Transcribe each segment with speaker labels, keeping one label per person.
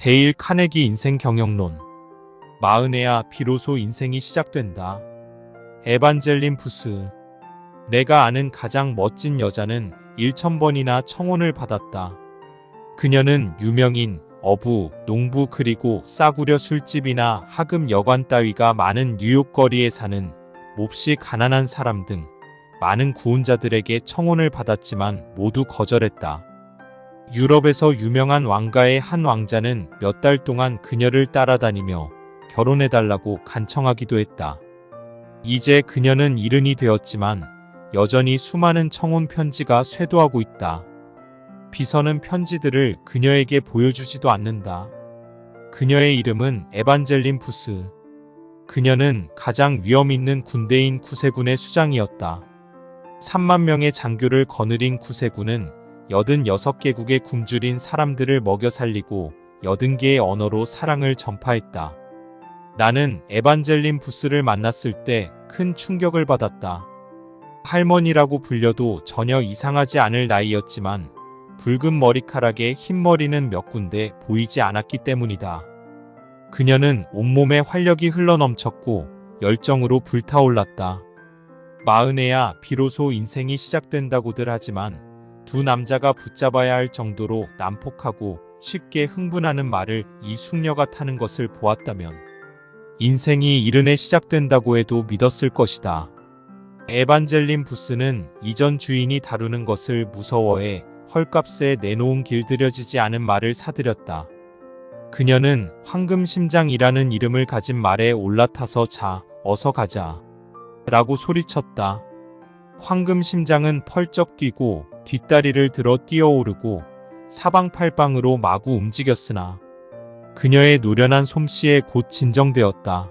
Speaker 1: 데일 카네기 인생 경영론. 마흔에야 비로소 인생이 시작된다. 에반젤린 부스. 내가 아는 가장 멋진 여자는 1천번이나 청혼을 받았다. 그녀는 유명인, 어부, 농부 그리고 싸구려 술집이나 하급 여관 따위가 많은 뉴욕 거리에 사는 몹시 가난한 사람 등 많은 구혼자들에게 청혼을 받았지만 모두 거절했다. 유럽에서 유명한 왕가의 한 왕자는 몇 달 동안 그녀를 따라다니며 결혼해달라고 간청하기도 했다. 이제 그녀는 이른이 되었지만 여전히 수많은 청혼 편지가 쇄도하고 있다. 비서는 편지들을 그녀에게 보여주지도 않는다. 그녀의 이름은 에반젤린 부스. 그녀는 가장 위험 있는 군대인 구세군의 수장이었다. 3만 명의 장교를 거느린 구세군은 86개국의 굶주린 사람들을 먹여 살리고 80개의 언어로 사랑을 전파했다. 나는 에반젤린 부스를 만났을 때 큰 충격을 받았다. 할머니라고 불려도 전혀 이상하지 않을 나이였지만 붉은 머리카락에 흰 머리는 몇 군데 보이지 않았기 때문이다. 그녀는 온몸에 활력이 흘러넘쳤고 열정으로 불타올랐다. 마흔에야 비로소 인생이 시작된다고들 하지만 두 남자가 붙잡아야 할 정도로 난폭하고 쉽게 흥분하는 말을 이 숙녀가 타는 것을 보았다면 인생이 이른에 시작된다고 해도 믿었을 것이다. 에반젤린 부스는 이전 주인이 다루는 것을 무서워해 헐값에 내놓은 길들여지지 않은 말을 사들였다. 그녀는 황금심장이라는 이름을 가진 말에 올라타서 자, 어서 가자. 라고 소리쳤다. 황금심장은 펄쩍 뛰고 뒷다리를 들어 뛰어오르고 사방팔방으로 마구 움직였으나 그녀의 노련한 솜씨에 곧 진정되었다.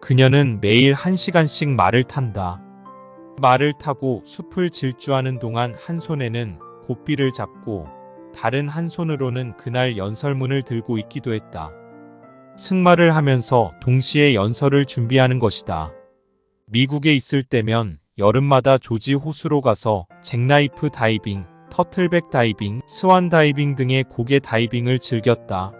Speaker 1: 그녀는 매일 한 시간씩 말을 탄다. 말을 타고 숲을 질주하는 동안 한 손에는 고삐를 잡고 다른 한 손으로는 그날 연설문을 들고 있기도 했다. 승마를 하면서 동시에 연설을 준비하는 것이다. 미국에 있을 때면 여름마다 조지 호수로 가서 잭나이프 다이빙, 터틀백 다이빙, 스완 다이빙 등의 고개 다이빙을 즐겼다.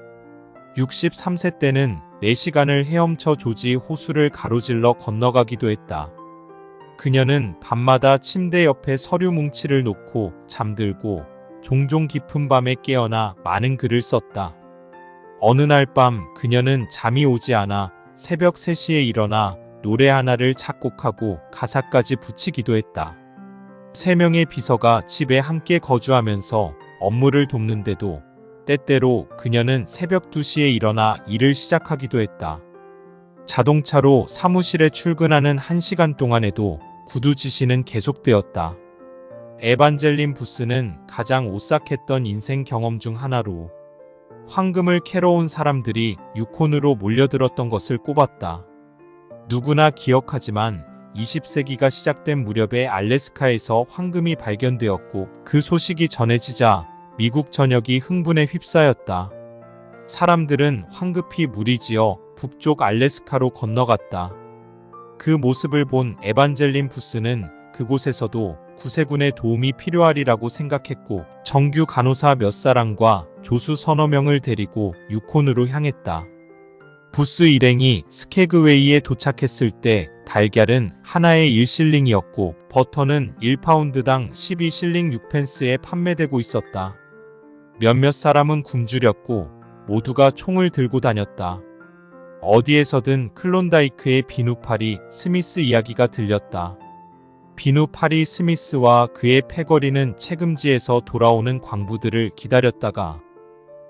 Speaker 1: 63세 때는 4시간을 헤엄쳐 조지 호수를 가로질러 건너가기도 했다. 그녀는 밤마다 침대 옆에 서류 뭉치를 놓고 잠들고 종종 깊은 밤에 깨어나 많은 글을 썼다. 어느 날 밤 그녀는 잠이 오지 않아 새벽 3시에 일어나 노래 하나를 작곡하고 가사까지 붙이기도 했다. 세 명의 비서가 집에 함께 거주하면서 업무를 돕는데도 때때로 그녀는 새벽 2시에 일어나 일을 시작하기도 했다. 자동차로 사무실에 출근하는 1시간 동안에도 구두 지시는 계속되었다. 에반젤린 부스는 가장 오싹했던 인생 경험 중 하나로 황금을 캐러 온 사람들이 유콘으로 몰려들었던 것을 꼽았다. 누구나 기억하지만 20세기가 시작된 무렵에 알래스카에서 황금이 발견되었고 그 소식이 전해지자 미국 전역이 흥분에 휩싸였다. 사람들은 황급히 무리지어 북쪽 알래스카로 건너갔다. 그 모습을 본 에반젤린 부스는 그곳에서도 구세군의 도움이 필요하리라고 생각했고 정규 간호사 몇 사람과 조수 서너 명을 데리고 유콘으로 향했다. 부스 일행이 스케그웨이에 도착했을 때 달걀은 하나에 1실링이었고 버터는 1파운드당 12실링 6펜스에 판매되고 있었다. 몇몇 사람은 굶주렸고 모두가 총을 들고 다녔다. 어디에서든 클론다이크의 비누파리 스미스 이야기가 들렸다. 비누파리 스미스와 그의 패거리는 책임지에서 돌아오는 광부들을 기다렸다가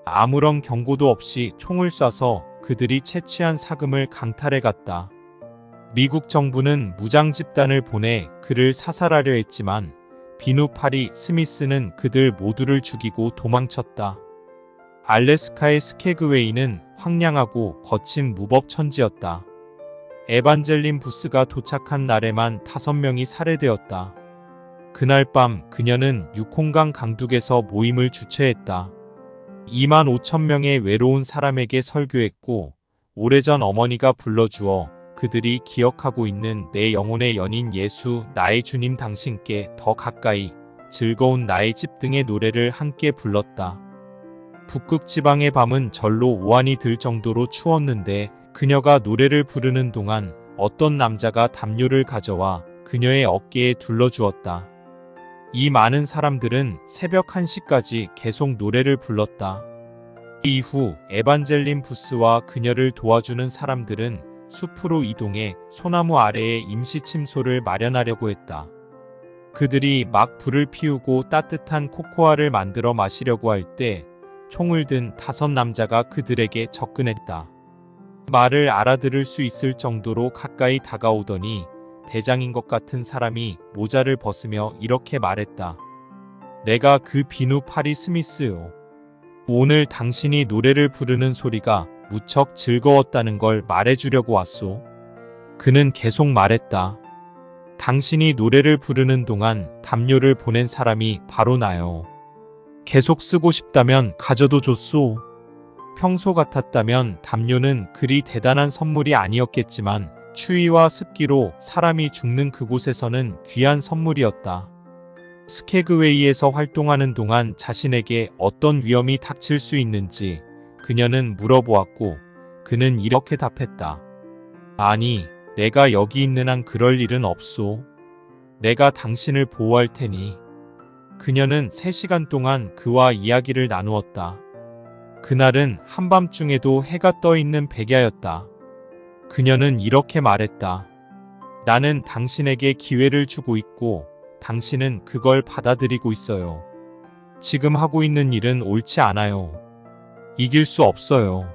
Speaker 1: 아무런 경고도 없이 총을 쏴서 그들이 채취한 사금을 강탈해 갔다. 미국 정부는 무장 집단을 보내 그를 사살하려 했지만 비누파리 스미스는 그들 모두를 죽이고 도망쳤다. 알래스카의 스케그웨이는 황량하고 거친 무법 천지였다. 에반젤린 부스가 도착한 날에만 다섯 명이 살해되었다. 그날 밤 그녀는 유콩강 강둑에서 모임을 주최했다. 2만 5천 명의 외로운 사람에게 설교했고 오래전 어머니가 불러주어 그들이 기억하고 있는 내 영혼의 연인 예수 나의 주님 당신께 더 가까이 즐거운 나의 집 등의 노래를 함께 불렀다. 북극 지방의 밤은 절로 오한이 들 정도로 추웠는데 그녀가 노래를 부르는 동안 어떤 남자가 담요를 가져와 그녀의 어깨에 둘러주었다. 이 많은 사람들은 새벽 1시까지 계속 노래를 불렀다. 이후 에반젤린 부스와 그녀를 도와주는 사람들은 숲으로 이동해 소나무 아래에 임시 침소를 마련하려고 했다. 그들이 막 불을 피우고 따뜻한 코코아를 만들어 마시려고 할 때 총을 든 다섯 남자가 그들에게 접근했다. 말을 알아들을 수 있을 정도로 가까이 다가오더니 대장인 것 같은 사람이 모자를 벗으며 이렇게 말했다. 내가 그 비누 파리 스미스요. 오늘 당신이 노래를 부르는 소리가 무척 즐거웠다는 걸 말해주려고 왔소. 그는 계속 말했다. 당신이 노래를 부르는 동안 담요를 보낸 사람이 바로 나요. 계속 쓰고 싶다면 가져도 줬소. 평소 같았다면 담요는 그리 대단한 선물이 아니었겠지만 추위와 습기로 사람이 죽는 그곳에서는 귀한 선물이었다. 스케그웨이에서 활동하는 동안 자신에게 어떤 위험이 닥칠 수 있는지 그녀는 물어보았고 그는 이렇게 답했다. 아니, 내가 여기 있는 한 그럴 일은 없소. 내가 당신을 보호할 테니. 그녀는 3시간 동안 그와 이야기를 나누었다. 그날은 한밤중에도 해가 떠 있는 백야였다. 그녀는 이렇게 말했다. 나는 당신에게 기회를 주고 있고 당신은 그걸 받아들이고 있어요. 지금 하고 있는 일은 옳지 않아요. 이길 수 없어요.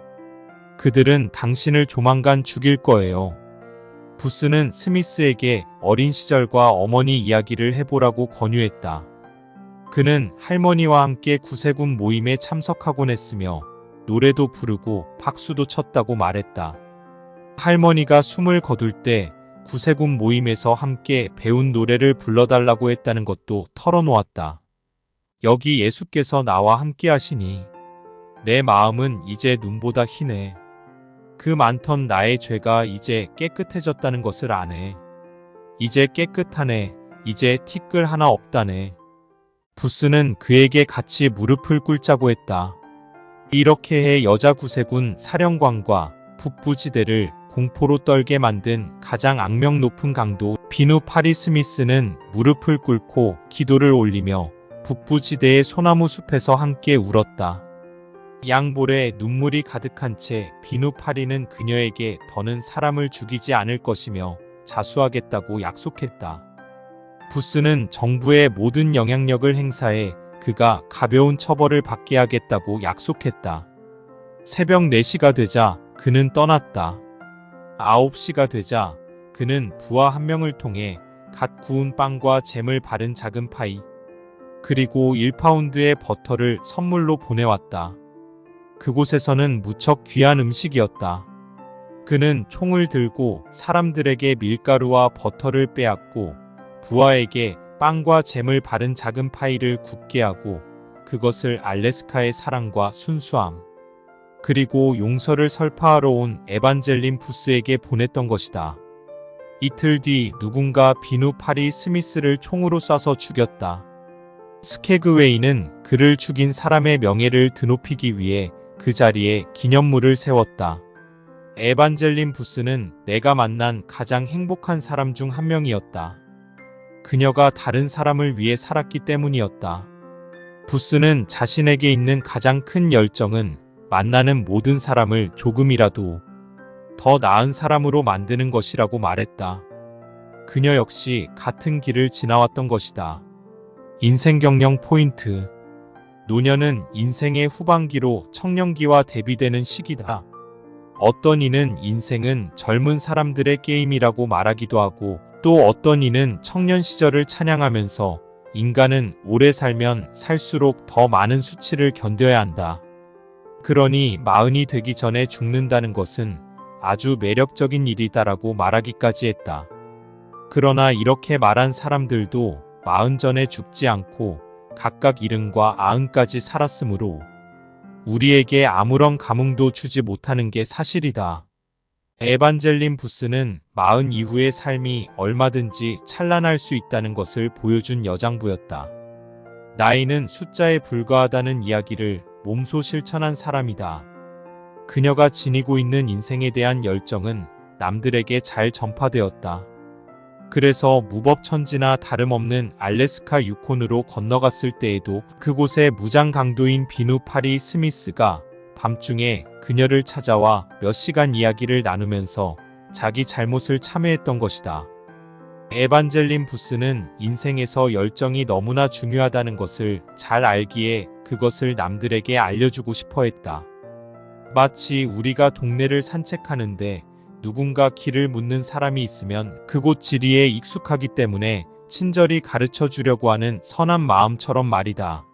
Speaker 1: 그들은 당신을 조만간 죽일 거예요. 부스는 스미스에게 어린 시절과 어머니 이야기를 해보라고 권유했다. 그는 할머니와 함께 구세군 모임에 참석하곤 했으며 노래도 부르고 박수도 쳤다고 말했다. 할머니가 숨을 거둘 때 구세군 모임에서 함께 배운 노래를 불러달라고 했다는 것도 털어놓았다. 여기 예수께서 나와 함께 하시니 내 마음은 이제 눈보다 희네. 그 많던 나의 죄가 이제 깨끗해졌다는 것을 아네. 이제 깨끗하네. 이제 티끌 하나 없다네. 부스는 그에게 같이 무릎을 꿇자고 했다. 이렇게 해 여자 구세군 사령관과 북부지대를 공포로 떨게 만든 가장 악명 높은 강도 비누 파리 스미스는 무릎을 꿇고 기도를 올리며 북부지대의 소나무 숲에서 함께 울었다. 양볼에 눈물이 가득한 채 비누 파리는 그녀에게 더는 사람을 죽이지 않을 것이며 자수하겠다고 약속했다. 부스는 정부의 모든 영향력을 행사해 그가 가벼운 처벌을 받게 하겠다고 약속했다. 새벽 4시가 되자 그는 떠났다. 9시가 되자 그는 부하 한 명을 통해 갓 구운 빵과 잼을 바른 작은 파이, 그리고 1파운드의 버터를 선물로 보내왔다. 그곳에서는 무척 귀한 음식이었다. 그는 총을 들고 사람들에게 밀가루와 버터를 빼앗고 부하에게 빵과 잼을 바른 작은 파이를 굽게 하고 그것을 알래스카의 사랑과 순수함, 그리고 용서를 설파하러 온 에반젤린 부스에게 보냈던 것이다. 이틀 뒤 누군가 비누 파리 스미스를 총으로 쏴서 죽였다. 스케그웨이는 그를 죽인 사람의 명예를 드높이기 위해 그 자리에 기념물을 세웠다. 에반젤린 부스는 내가 만난 가장 행복한 사람 중 한 명이었다. 그녀가 다른 사람을 위해 살았기 때문이었다. 부스는 자신에게 있는 가장 큰 열정은 만나는 모든 사람을 조금이라도 더 나은 사람으로 만드는 것이라고 말했다. 그녀 역시 같은 길을 지나왔던 것이다. 인생 경영 포인트. 노년은 인생의 후반기로 청년기와 대비되는 시기다. 어떤 이는 인생은 젊은 사람들의 게임이라고 말하기도 하고 또 어떤 이는 청년 시절을 찬양하면서 인간은 오래 살면 살수록 더 많은 수치를 견뎌야 한다. 그러니 마흔이 되기 전에 죽는다는 것은 아주 매력적인 일이다라고 말하기까지 했다. 그러나 이렇게 말한 사람들도 마흔 전에 죽지 않고 각각 이른과 아흔까지 살았으므로 우리에게 아무런 감흥도 주지 못하는 게 사실이다. 에반젤린 부스는 마흔 이후의 삶이 얼마든지 찬란할 수 있다는 것을 보여준 여장부였다. 나이는 숫자에 불과하다는 이야기를 몸소 실천한 사람이다. 그녀가 지니고 있는 인생에 대한 열정은 남들에게 잘 전파되었다. 그래서 무법천지나 다름없는 알래스카 유콘으로 건너갔을 때에도 그곳의 무장 강도인 비누 파리 스미스가 밤중에 그녀를 찾아와 몇 시간 이야기를 나누면서 자기 잘못을 참회했던 것이다. 에반젤린 부스는 인생에서 열정이 너무나 중요하다는 것을 잘 알기에 그것을 남들에게 알려주고 싶어 했다. 마치 우리가 동네를 산책하는데 누군가 길을 묻는 사람이 있으면 그곳 지리에 익숙하기 때문에 친절히 가르쳐 주려고 하는 선한 마음처럼 말이다.